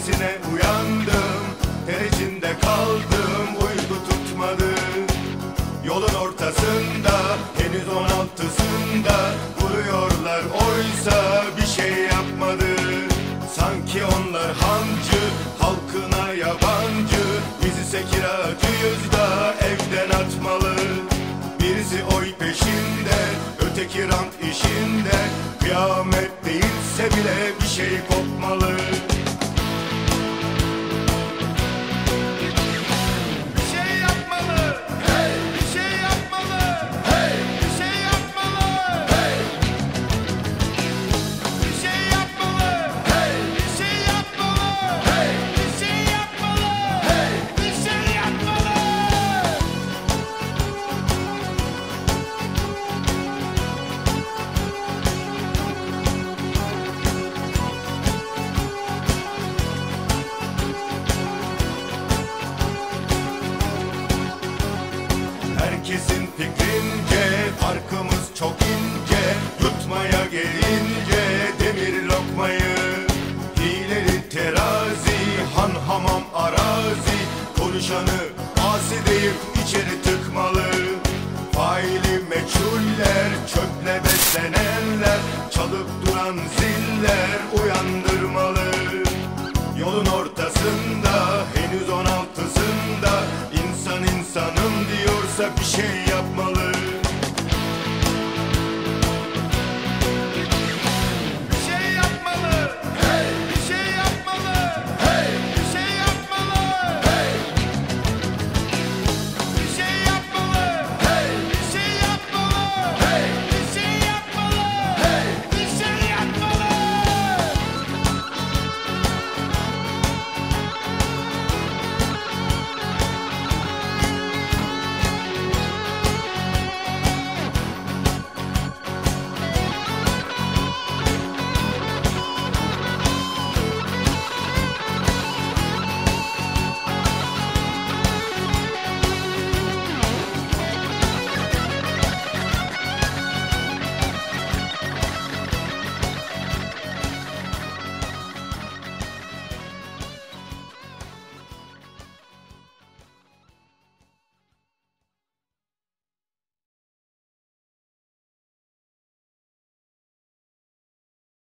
sesine uyandım. Ter içinde kaldım uyku tutmadı. Yolun ortasında henüz on altısında Vuruyorlar. Oysa bir şey yapmadı. Sanki onlar hancı halkına yabancı. Biz ise kiracıyız da evden atmalı. Birisi oy peşinde öteki rant işinde. Kıyamet değilse bile bir şey kopmalı Herkesin fikrince farkımız çok ince. Yutmaya gelince demir lokmayı. Hileli terazi, han hamam arazi. Konuşanı asi deyip içeri tıkmalı. Faili meçhuller, çöple beslenenler. Çalıp duran ziller uyandırmalı. Yolun ortasında henüz on altısında. İnsan insanım Yoksa bir şey yapmalı